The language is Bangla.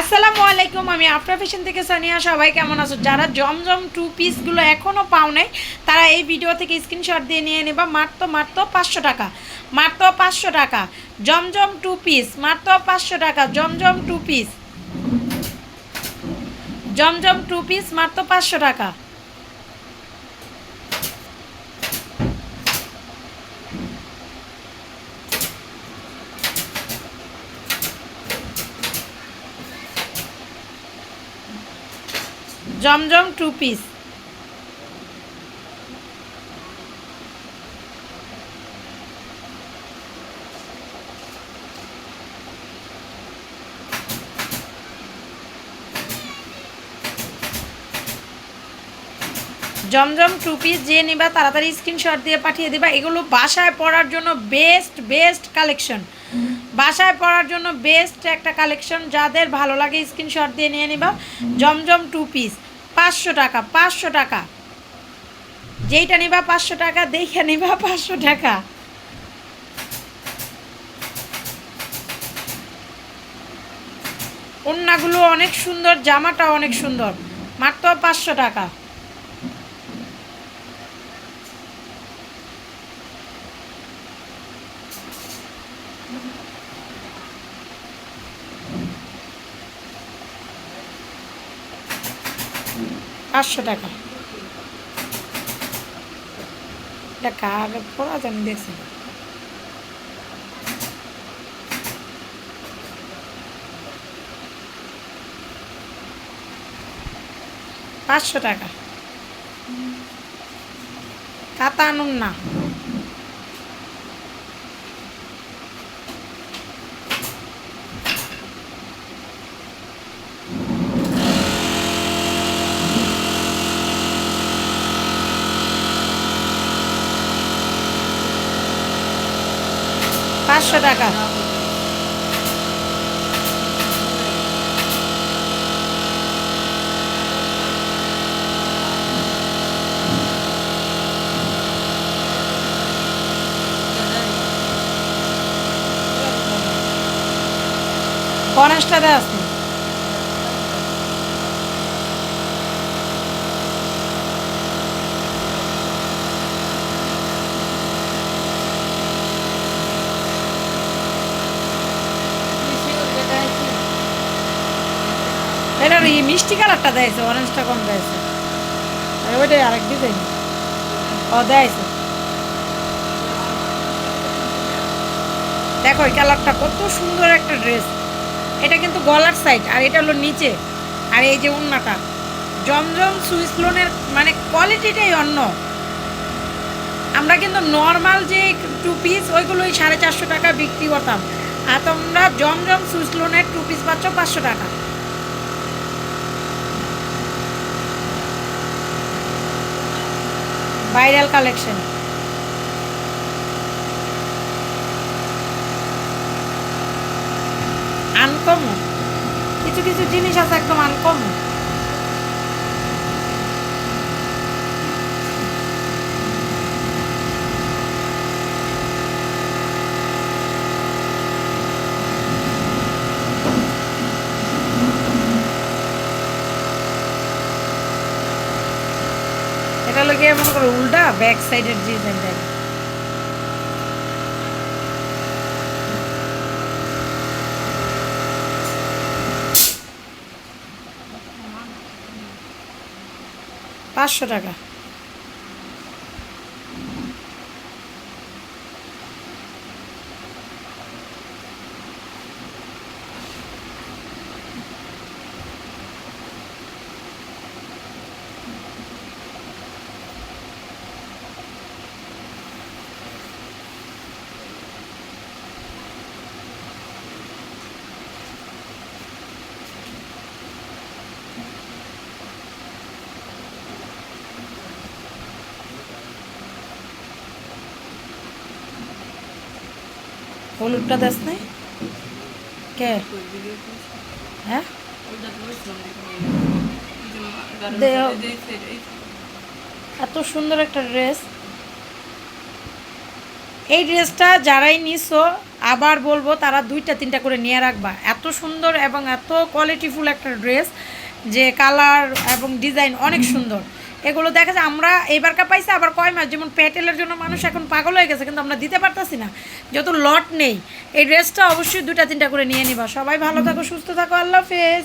আসসালামু আলাইকুম, আমি আফটার ফ্যাশন থেকে সানিয়া। সবাই কেমন আছো? যারা জমজম টু পিসগুলো এখনও পাও নাই, তারা এই ভিডিও থেকে স্ক্রিনশট দিয়ে নিয়ে নেবা। মাত্র মাত্র পাঁচশো টাকা। মাত্র পাঁচশো টাকা। জমজম টু পিস মাত্র পাঁচশো টাকা। Zamzam two piece Zamzam two piece মাত্র পাঁচশো টাকা। Zamzam two piece. Zamzam two piece যে নিবা তাড়াতাড়ি স্ক্রিনশট দিয়ে পাঠিয়ে দিবা। এগুলো বাসায় পড়ার জন্য বেস্ট বেস্ট কালেকশন বাসায় পড়ার জন্য বেস্ট একটা কালেকশন যাদের ভালো লাগে স্ক্রিনশট দিয়ে নিয়ে নিবা। জমজম টু পিস পাঁচশো টাকা পাঁচশো টাকা। যেইটা নিবা পাঁচশো টাকা, দেখে নিবা পাঁচশো টাকা। ওন্নাগুলো অনেক সুন্দর জামাটা অনেক সুন্দর। মাত্র পাঁচশো টাকা। পাঁচশো টাকা। এটা কার পড়া জানি দেখছি পাঁচশো টাকা। কাতা আনুন না পাঁচশো টাকা। পঞ্চাশটা দেওয়া আছে এটা এই মিষ্টি কালারটা দেয়ছে অরেঞ্জটা কম দেয়ছে ওইটাই আরেক ডিজাইন ও দেয়ছে দেখো, এই কালারটা কত সুন্দর একটা ড্রেস এটা কিন্তু গলার সাইড আর এটা হলো নিচে। আর এই যে উন্নাটা, জমজম সুইস লোনের মানে কোয়ালিটিটাই অন্য। আমরা কিন্তু নর্মাল যে টু পিস ওইগুলোই সাড়ে চারশো টাকা বিক্রি করতাম। আর তোমরা জমজম সুইস লোনের টু পিস পাচ্ছ পাঁচশো টাকা। Viral collection. আনকমন কিছু কিছু জিনিস আছে একদম আনকমন এটা লোকে মনে উল্টা ব্যাক সাইডের ডিজাইনটা পাঁচশো টাকা। হলুদটা দেস নাই? কে? হ্যাঁ। এত সুন্দর একটা ড্রেস। এই ড্রেসটা যারাই নিছো, আবার বলব তারা দুইটা, তিনটা করে নিয়ে রাখবা। এত সুন্দর এবং এত কোয়ালিটিফুল একটা ড্রেস, যে কালার এবং ডিজাইন অনেক সুন্দর। এগুলো দেখা যায়, আমরা এবারকার পাইছি, আবার কয় মাস? যেমন প্যাটেলের জন্য মানুষ এখন পাগল হয়ে গেছে, কিন্তু আমরা দিতে পারতেছি না। যত লট নেই, এই ড্রেসটা অবশ্যই দুটা তিনটা করে নিয়ে নিবা। সবাই ভালো থাকো, সুস্থ থাকো, আল্লাহ হাফেজ।